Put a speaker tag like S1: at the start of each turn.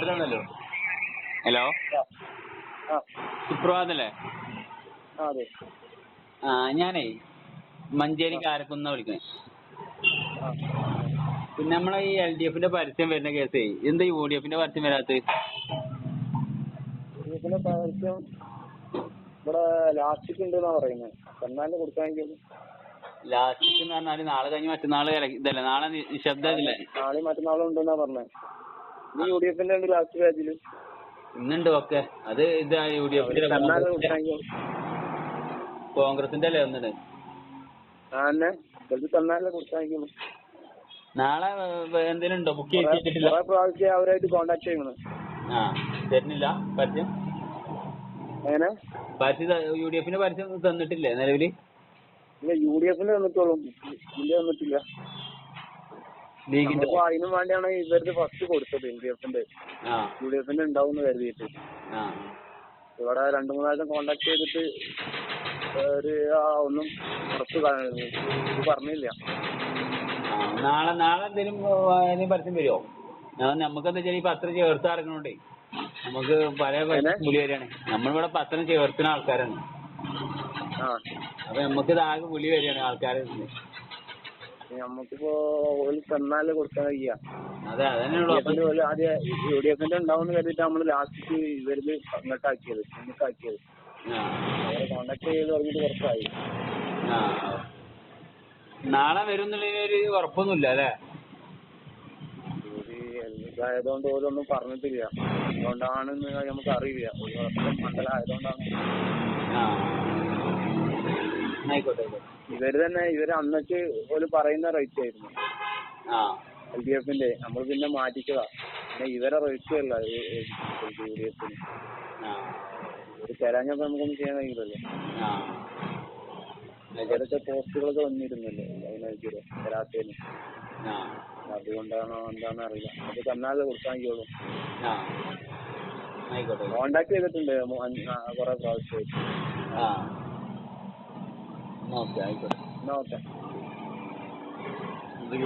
S1: ഹോട്ടലാണല്ലോ hello സുപ്രഭാതല്ലേ?
S2: ആ അതെ.
S1: ആ ഞാനേ മഞ്ചേരി കാരക്കുന്നാ
S2: വിളിക്കുന്നേ
S1: പിന്നെ നമ്മളെ ഈ എൽ ഡി എഫിന്റെ പരസ്യം വരുന്ന കേസേ എന്താ യു ഡി എഫിന്റെ പരസ്യം വരാത്തത്?
S2: ഇതിന്റെ പരസ്യം ഇവിടെ ലാസ്റ്റിക്ക് ഉണ്ട് എന്നാ പറയുന്നത് എന്നാലും കൊടുക്കാമെങ്കിൽ.
S1: ലാസ്റ്റ് എന്ന് പറഞ്ഞാൽ നാളെ കഴിഞ്ഞ് മറ്റന്നാൾ ഇതല്ലേ? നാളെ നിശബ്ദല്ലേ
S2: നാളെ മറ്റന്നാളും ഉണ്ടെന്നാ പറഞ്ഞത് ഈ യു ഡി എഫിന്റെ ഉണ്ട് ലാസ്റ്റ് പേജിൽ
S1: ഇന്നുണ്ട് ഒക്കെ. അത് ഇതാ യു ഡി എഫിന്റെ കോൺഗ്രസിന്റെ അല്ലേ
S2: തന്നാലും
S1: നാളെ എന്തെങ്കിലും ഉണ്ടോ? ബുക്ക്
S2: ചെയ്തിട്ടില്ല? പ്രാവശ്യം അവരായിട്ട് കോണ്ടാക്ട് ചെയ്യണം
S1: ആ തരുന്നില്ല പരസ്യം?
S2: എങ്ങനെ?
S1: പരസ്യം യു ഡി എഫിന്റെ പരസ്യം തന്നിട്ടില്ലേ നിലവിൽ?
S2: ഇല്ല യു ഡി എഫിന്റെ തന്നിട്ടുള്ളൂ ഇതിന്റെ തന്നിട്ടില്ല. നമ്മളിപ്പോ അതിനു വേണ്ടിയാണ് ഇവരുടെ ഫസ്റ്റ് കൊടുത്തത് എൽ ഡി എഫിന്റെ
S1: ആ.
S2: യു ഡി എഫിന്റെ ഉണ്ടാവും എന്ന് കരുതിയിട്ട്.
S1: ആ.
S2: ഇവിടെ രണ്ടു മൂന്നാഴ്ച കോണ്ടാക്ട് ചെയ്തിട്ട് ഒരു ആ ഒന്നും ഉറപ്പ് കാ- ഇത് പറഞ്ഞില്ല.
S1: നാളെ നാളെ എന്തേലും അതിന് പരസ്യം വരുമോ ഞാൻ നമുക്ക് എന്താ വെച്ചാൽ ഈ പത്രം ചേർത്ത് ഇറങ്ങണോണ്ടേ നമുക്ക് പല
S2: എങ്ങനെ?
S1: വിളി വരികയാണ്. നമ്മളിവിടെ പത്രം ചേർത്തുന്ന ആൾക്കാരാണ്. അപ്പൊ ആകെ വിളി വരികയാണ് ആൾക്കാരെ.
S2: നമുക്കിപ്പോ ഓൽ തന്നാലേ കൊടുക്കാൻ കഴിയാ.
S1: അതെ അതന്നെയുള്ളൂ അപ്പൊ
S2: എഫിന്റെ ഓൽ ആദ്യം യു ഡി എഫിന്റെ ഉണ്ടാവും കരുതിട്ട് നമ്മൾ ലാസ്റ്റ് ഇവരിൽ അങ്ങോട്ടാക്കിയത് മുന്നിട്ടാക്കിയത്
S1: ആ.
S2: അവരെ കോണ്ടാക്ട് ചെയ്ത് പറഞ്ഞിട്ട് കുറച്ചായി.
S1: നാളെ വരും എന്നുള്ളതിന് ഒരു ഉറപ്പൊന്നുമില്ല അല്ലേ?
S2: ഒരു ഇതായതുകൊണ്ട് ഓരൊന്നും പറഞ്ഞിട്ടില്ല. അതുകൊണ്ടാണെന്ന് നമുക്ക് അറിയില്ല ഒരു ഇവർ തന്നെ ഇവർ അന്നൊക്കെ ഓൽ പറയുന്ന റേറ്റ് ആയിരുന്നു.
S1: ആ.
S2: എൽ ഡി എഫിന്റെ നമ്മൾ പിന്നെ മാറ്റിച്ചതാ. പിന്നെ ഇവരെ റേറ്റ് അല്ല യു ഡി എഫിന്
S1: ആ.
S2: ഒരു തരാഞ്ഞൊക്കെ നമുക്കൊന്നും ചെയ്യാൻ കഴിയില്ലല്ലോ.
S1: ആ.
S2: ഇവരൊക്കെ പോസ്റ്റുകളൊക്കെ വന്നിരുന്നല്ലോ തരാത്തതിന്
S1: ആ.
S2: അതുകൊണ്ടാണോ എന്താണോ അറിയില്ല. അത് തന്നാലേ കൊടുക്കാൻ കഴിയുള്ളൂ. കോണ്ടാക്ട് ചെയ്തിട്ടുണ്ട് കൊറേ പ്രാവശ്യായിട്ട്.
S1: ആ ഓക്കെ ആയിക്കോട്ടെ
S2: എന്നാ ഓക്കെ
S1: ഇത്